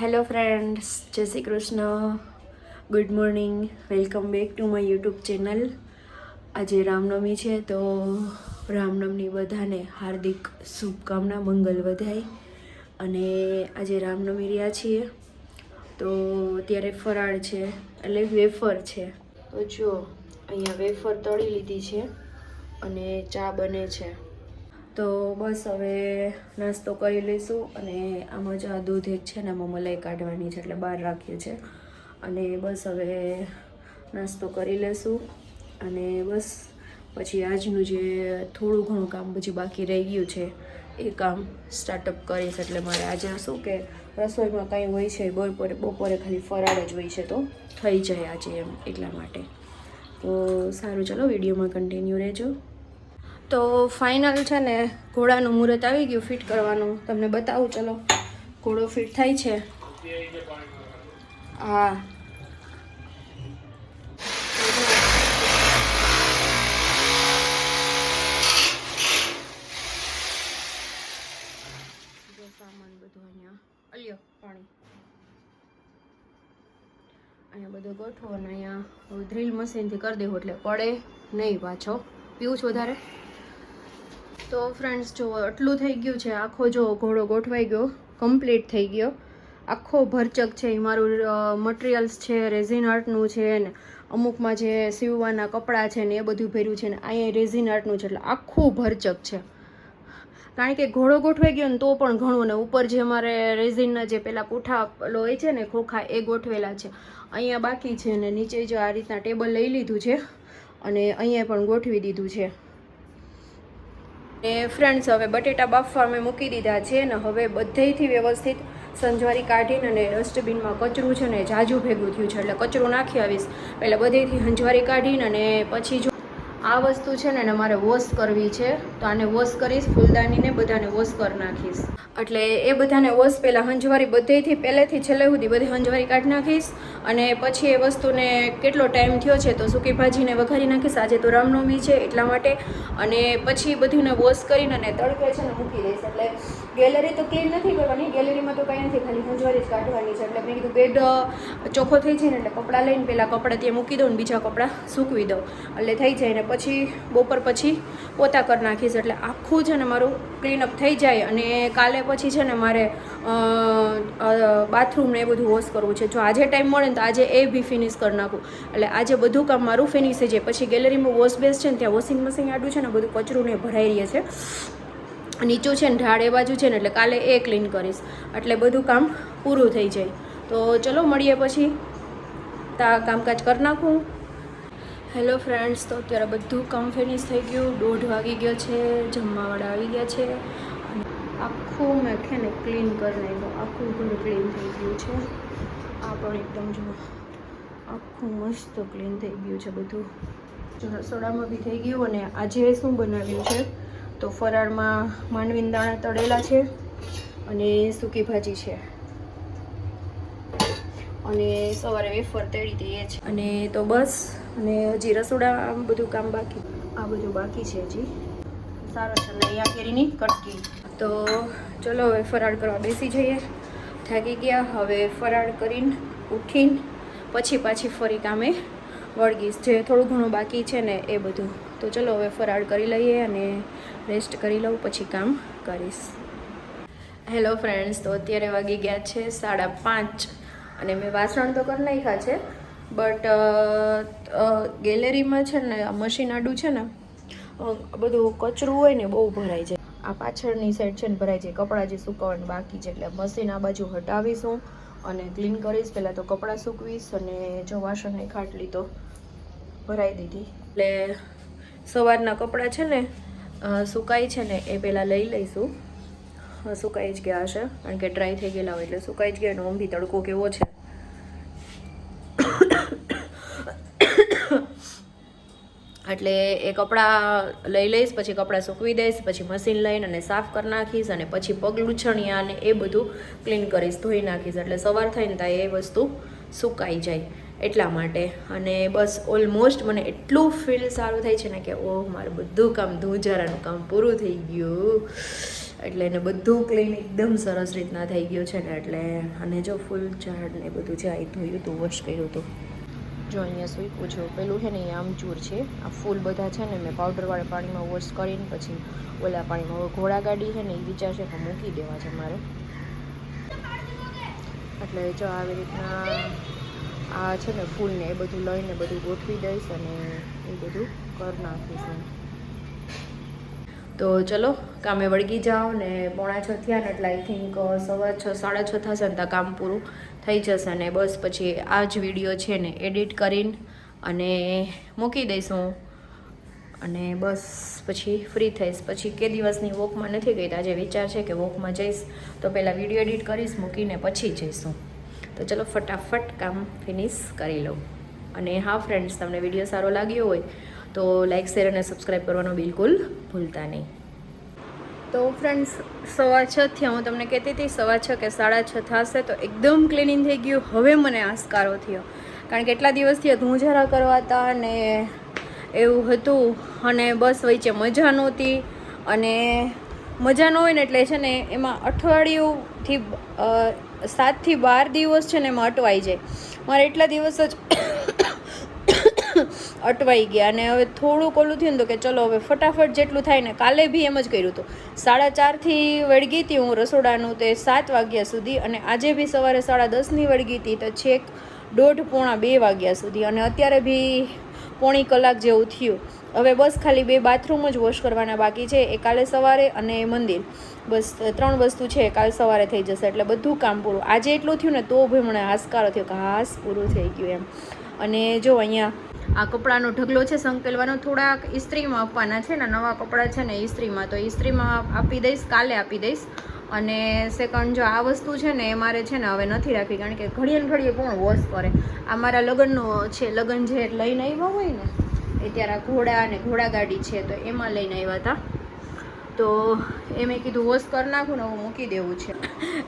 Hello friends Jai Shri Krishna good morning welcome back to my YouTube channel આજે રામનવમી છે, તો રામનવમી બધાને હાર્દિક શુભકામના, મંગલ વધાય. અને આજે રામનવમી રહ્યા છીએ, તો અત્યારે ફરાળ છે, એટલે વેફર છે. તો જો, અહીંયા વેફર તળી લીધી છે અને ચા બને છે. તો બસ હવે નાસ્તો કરી લઈશું અને આમાં જ આ દૂધ એક છે ને આમાં મલાઈ કાઢવાની છે એટલે બહાર રાખ્યું છે. અને બસ હવે નાસ્તો કરી લઈશું અને બસ પછી આજનું જે થોડું ઘણું કામ પછી બાકી રહી ગયું છે એ કામ સ્ટાર્ટઅપ કરીશ એટલે મારે આજે શું કે રસોઈમાં કાંઈ હોય છે બપોરે બપોરે ખાલી ફરાળ જ હોય છે તો થઈ જાય આજે એમ એટલા માટે. તો સારું, ચલો વિડીયોમાં કન્ટિન્યુ રહેજો. તો ફાઇનલ છે ને, ઘોડાનું મુહૂર્ત આવી ગયું ફિટ કરવાનું. તમને બતાવું, ચલો. ઘોડો ફિટ થાય છે. હા. સામાન બધું અહીંયા. અલ્યો પાણી. અહીંયા બધું ગોઠવો અને અહીંયા. ડ્રીલ મશીનથી કરી દેવું એટલે પડે નહીં પાછો. પીવું છું વધારે? તો ફ્રેન્ડ્સ જો આટલું થઈ ગયું છે, આખો જો ઘોડો ગોઠવાઈ ગયો કમ્પ્લીટ થઈ ગયો. આખો ભરચક છે મારું મટીરિયલ્સ છે રેઝિન આર્ટનું છે, ને અમુકમાં જે સીવવાના કપડાં છે ને એ બધું ભર્યું છે, ને અહીંયા રેઝિન આર્ટનું છે, એટલે આખું ભરચક છે. કારણ કે ઘોડો ગોઠવાઈ ગયો ને તો પણ ઘણું, ને ઉપર જે મારે રેઝિનના જે પેલા પૂઠા હોય છે ને ખોખા, એ ગોઠવેલા છે. અહીંયા બાકી છે ને નીચે જો આ રીતના ટેબલ લઈ લીધું છે, અને અહીંયા પણ ગોઠવી દીધું છે. ને ફ્રેન્ડ્સ હવે બટેટા બાફવા અમે મૂકી દીધા છે ને હવે બધેયથી વ્યવસ્થિત સંજવારી કાઢીને અને ડસ્ટબિનમાં કચરું છે ને જાજુ ભેગું થયું છે. એટલે કચરું નાખી આવીશ. પહેલાં બધેયથી સંજવારી કાઢીને અને પછી જો આ વસ્તુ છે ને મારે વોશ કરવી છે. તો આને વોશ કરીશ, ફૂલદાનીને બધાને વોશ કરી નાખીશ. એટલે એ બધાને વોશ પહેલાં હંજવારી બધેથી, પહેલેથી છેલ્લે સુધી બધી હંજવારી કાઢી નાખીશ. અને પછી એ વસ્તુને કેટલો ટાઈમ થયો છે તો સૂકી ભાજીને વઘારી નાખીશ. આજે તો રામનવમી છે એટલા માટે. અને પછી બધીને વોશ કરીને અને તડકે છે ને મૂકી દઈશ. એટલે ગેલેરી તો ક્લીન નથી કરવાની. ગેલેરીમાં તો કંઈ નથી, ખાલી હંજવારી જ કાઢવાની છે. એટલે મેં કીધું બેડ ચોખ્ખો થઈ જાય ને એટલે કપડાં લઈને પહેલાં કપડાં ત્યાં મૂકી દઉં ને બીજા કપડાં સૂકવી દઉં. એટલે થઈ જાય ને પછી, બપોર પછી પોતા કરી નાખીશ. એટલે આખું છે ને મારું ક્લીનઅપ થઈ જાય અને કાલે પછી છે ને મારે બાથરૂમ ને એ બધું વોશ કરવું છે. જો આજે ટાઈમ મળે ને તો આજે એ બી ફિનિશ કરી નાખું. એટલે આજે બધું કામ મારું ફિનિશ થઈ જાય. પછી ગેલેરીમાં વોશ બેસ છે ને ત્યાં વોશિંગ મશીન આડું છે ને બધું કચરું ને ભરાઈ રહે છે. નીચું છે ને ઢાળ એ બાજુ છે ને એટલે કાલે એ ક્લીન કરીશ. એટલે બધું કામ પૂરું થઈ જાય. તો ચલો મળીએ પછી. તા કામકાજ કરી નાખું. હેલો ફ્રેન્ડ્સ, તો અત્યારે બધું કામ ફિનિશ થઈ ગયું. દોઢ વાગી ગયો છે, જમવાવાળા આવી ગયા છે. અને આખું મેં છે ને ક્લીન કરી નાખ્યું. આખું ઘર ક્લીન થઈ ગયું છે. આ પણ એકદમ જો આખું મસ્ત ક્લીન થઈ ગયું છે બધું. જો રસોડામાં બી થઈ ગયું અને આજે શું બનાવ્યું છે? તો ફરાળમાં માંડવીના દાણા તળેલા છે અને સૂકી ભાજી છે. અને સવારે વેફર તેડી દઈએ છે અને તો બસ અને હજી રસોડા આમ બધું કામ બાકી. આ બધું બાકી છે હજી. સારું છે અહીંયા કેરીની કટકી. તો ચલો હવે ફરાળ કરવા બેસી જઈએ. થાકી ગયા હવે ફરાળ કરીને ઉઠીને પછી પાછી ફરી કામે વળગીશ. જે થોડું ઘણું બાકી છે ને એ બધું. તો ચલો હવે ફરાળ કરી લઈએ અને રેસ્ટ કરી લઉં પછી કામ કરીશ. હેલો ફ્રેન્ડ્સ તો અત્યારે વાગી ગયા છે સાડા પાંચ અને મેં વાસણ તો કરી નાખ્યા છે. બટ ગેલેરીમાં છે ને મશીન આડું છે ને બધું કચરું હોય ને બહુ ભરાય જાય આ પાછળની સાઈડ છે ને, ભરાય જાય કપડાં જે સુકવવાનું બાકી છે, એટલે મશીન આ બાજુ હટાવીશું અને ક્લીન કરીશ. પહેલાં તો કપડાં સૂકવીશ અને જો વાસણની ખાટલી તો ભરાઈ દીધી. એટલે સવારના કપડાં છે ને સુકાય છે ને, એ પહેલાં લઈ લઈશું. સુકાઈ જ ગયા હશે, કારણ કે ડ્રાય થઈ ગયેલા હોય એટલે સુકાઈ જ ગયા અને ઓમ તડકો કેવો છે. એટલે એ કપડાં લઈ લઈશ, પછી કપડાં સૂકવી દઈશ, પછી મશીન લઈને અને સાફ કરી નાખીશ અને પછી પગ લૂછણિયા અને એ બધું ક્લીન કરીશ, ધોઈ નાખીશ. એટલે સવાર થઈને ત્યાં એ વસ્તુ સુકાઈ જાય એટલા માટે. અને બસ ઓલમોસ્ટ મને એટલું ફીલ સારું થાય છે ને કે, ઓહ, મારું બધું કામ ધોજારાનું કામ પૂરું થઈ ગયું. એટલે એને બધું ક્લીન એકદમ સરસ રીતના થઈ ગયું છે ને, એટલે અને જો ફૂલ ઝાડ ને બધું જે આ ધોયું હતું વોશ કર્યું હતું જો અહીંયા સૂકું છું પેલું છે ને એ આમચૂર છે આ ફૂલ બધા છે ને મેં પાવડરવાળા પાણીમાં વોશ કરીને પછી ઓલા પાણીમાં હવે ઘોડા ગાડી છે ને એ વિચાર છે કે મૂકી દેવા છે મારે એટલે જો આવી રીતના આ છે ને ફૂલને એ બધું લઈને બધું ગોઠવી દઈશ અને એ બધું કરી નાખીશ. તો ચલો, કામે વળગી જાઓ ને પોણા છ થયા ને એટલે આઈ થિંક સવા છ, સાડા છ થશે ને ત્યાં કામ પૂરું થઈ જશે ને બસ પછી આ જ વીડિયો છે ને એડિટ કરીને અને મૂકી દઈશું અને બસ પછી ફ્રી થઈશ. પછી કે દિવસની વોકમાં નથી ગઈ આજે વિચાર છે કે વોકમાં જઈશ. તો પહેલાં વીડિયો એડિટ કરીશ, મૂકીને પછી જઈશું તો ચલો ફટાફટ કામ ફિનિશ કરી લઉં. અને હા ફ્રેન્ડ્સ તમને વીડિયો સારો લાગ્યો હોય તો લાઇક શેર અને સબસ્ક્રાઈબ કરવાનું બિલકુલ ભૂલતા નહીં. તો ફ્રેન્ડ્સ સવા છ થી હું તમને કહેતી હતી, સવા છ કે સાડા છ થશે તો એકદમ ક્લિનિંગ થઈ ગયું. હવે મને આસકારો થયો. કારણ કે એટલા દિવસથી ધૂંઝારા કરવાતા અને એવું હતું. અને બસ વચ્ચે મજા નહોતી. અને મજા ન હોય ને એટલે છે ને એમાં અઠવાડિયુંથી સાતથી બાર દિવસ છે ને એમાં અટવાઈ જાય. મારે એટલા દિવસ જ અટવાઈ ગયા અને હવે થોડુંક ઓલું થયું ને તો કે ચલો હવે ફટાફટ જેટલું થાય ને કાલે બી એમ જ કર્યું હતું. સાડા ચારથી વળગી હતી હું રસોડાનું તે સાત વાગ્યા સુધી અને આજે બી સવારે સાડા દસની વળગી હતી તો છેક દોઢ પોણા બે વાગ્યા સુધી અને અત્યારે બી પોણી કલાક જેવું થયું. હવે બસ ખાલી બે બાથરૂમ જ વોશ કરવાના બાકી છે, એ કાલે સવારે અને મંદિર. બસ ત્રણ વસ્તુ છે કાલ સવારે થઈ જશે, એટલે બધું કામ પૂરું. આજે એટલું થયું ને તો ભાઈ મને હાસકારો થયો કે હાસ પૂરું થઈ ગયું એમ. અને જો અહીંયા આ કપડાનો ઢગલો છે સંકેલવાનો. થોડાક ઇસ્ત્રીમાં આપવાના છે ને નવા કપડાં છે ને ઇસ્ત્રીમાં. તો ઇસ્ત્રીમાં આપી દઈશ, કાલે આપી દઈશ. અને સેકન્ડ જો આ વસ્તુ છે ને, એ મારે છે ને હવે નથી રાખવી, કારણ કે ઘડીએ ઘડીએ કોણ વોશ કરે. આ મારા લગ્નનો છે, લગ્ન જે લઈને આવ્યા હોય ને, એ ત્યારે ઘોડા અને ઘોડા ગાડી છે, તો એમાં લઈને આવ્યા હતા. તો એ મેં કીધું વોશ કરી નાખું ને હું મૂકી દેવું છે.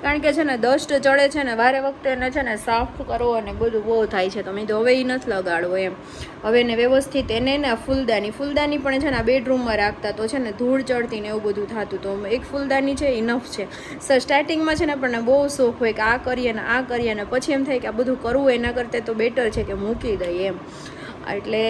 કારણ કે છે ને ડસ્ટ ચડે છે ને, વારે વખતે એને છે ને સાફ કરવો અને બધું બહુ થાય છે. તો મેં તો હવે એ નથી લગાડવો એમ. હવે એને વ્યવસ્થિત એને ને ફૂલદાની ફૂલદાની પણ છે ને આ બેડરૂમમાં રાખતા, તો છે ને ધૂળ ચડતી ને એવું બધું થતું. તો એક ફૂલદાની છે ઇનફ છે. સર સ્ટાર્ટિંગમાં છે ને આપણને બહુ શોખ હોય કે આ કરીએ ને આ કરીએ ને, પછી એમ થાય કે આ બધું કરવું એના કરતાં તો બેટર છે કે મૂકી દઈએ એમ. એટલે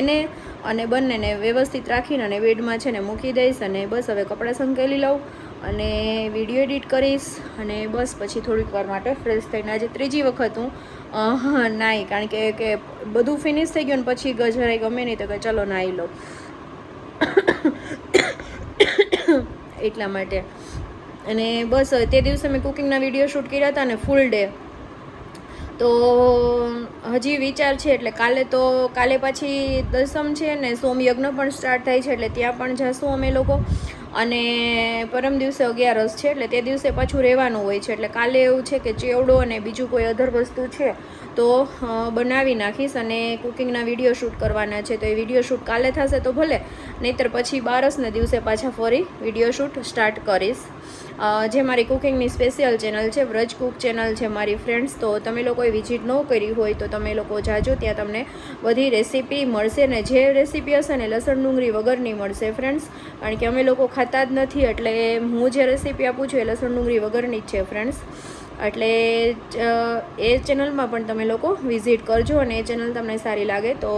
એને અને બંનેને વ્યવસ્થિત રાખીને અને બેડમાં છે ને મૂકી દઈશ અને બસ હવે કપડાં સંકેલી લઉં અને વીડિયો એડિટ કરીશ અને બસ પછી થોડીક વાર માટે ફ્રેશ થઈને આજે ત્રીજી વખત હું નાહી કારણ કે કે બધું ફિનિશ થઈ ગયું ને પછી ગજરાય ગમે નહીં તો કે ચલો નાહી લો એટલા માટે. અને બસ તે દિવસે મેં કુકિંગના વીડિયો શૂટ કર્યા હતા ને ફૂલ ડે તો હજી વિચાર છે, એટલે કાલે તો, કાલે પાછી દસમ છે ને સોમયજ્ઞ પણ સ્ટાર્ટ થાય છે, એટલે ત્યાં પણ જશું અમે લોકો. અને પરમ દિવસે અગિયારસ છે, એટલે તે દિવસે પાછું રહેવાનું હોય છે, એટલે કાલે એવું છે કે ચેવડો અને બીજું કોઈ અધર વસ્તુ છે, તો બનાવી નાખીશ અને કુકિંગના વીડિયો શૂટ કરવાના છે, તો એ વીડિયો શૂટ કાલે થશે તો ભલે, નહીંતર પછી બારસને દિવસે પાછા ફરી વીડિયો શૂટ સ્ટાર્ટ કરીશ. જે મારી કુકિંગની સ્પેશિયલ ચેનલ છે, વ્રજ કુક ચેનલ છે મારી ફ્રેન્ડ્સ તો તમે લોકોએ વિઝિટ ન કરી હોય તો તમે લોકો જાજો, ત્યાં તમને બધી રેસીપી મળશે ને જે રેસીપી હશે ને લસણ, ડુંગળી વગરની મળશે ફ્રેન્ડ્સ કારણ કે અમે લોકો ખાતા જ નથી, એટલે હું જે રેસીપી આપું છું એ લસણ, ડુંગળી વગરની જ છે ફ્રેન્ડ્સ એટલે એ ચેનલમાં પણ તમે લોકો વિઝિટ કરજો અને એ ચેનલ તમને સારી લાગે, તો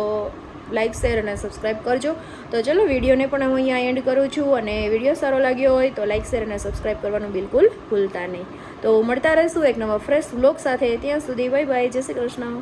લાઇક શેર અને સબસ્ક્રાઈબ કરજો. તો ચલો, વિડીયોને પણ હું અહીંયા એન્ડ કરું છું અને વીડિયો સારો લાગ્યો હોય તો લાઇક શેર અને સબસ્ક્રાઈબ કરવાનું બિલકુલ ભૂલતા નહીં. તો મળતા રહીશું એક નવા ફ્રેશ વ્લોગ સાથે. ત્યાં સુધી બાય બાય જય શ્રી કૃષ્ણ.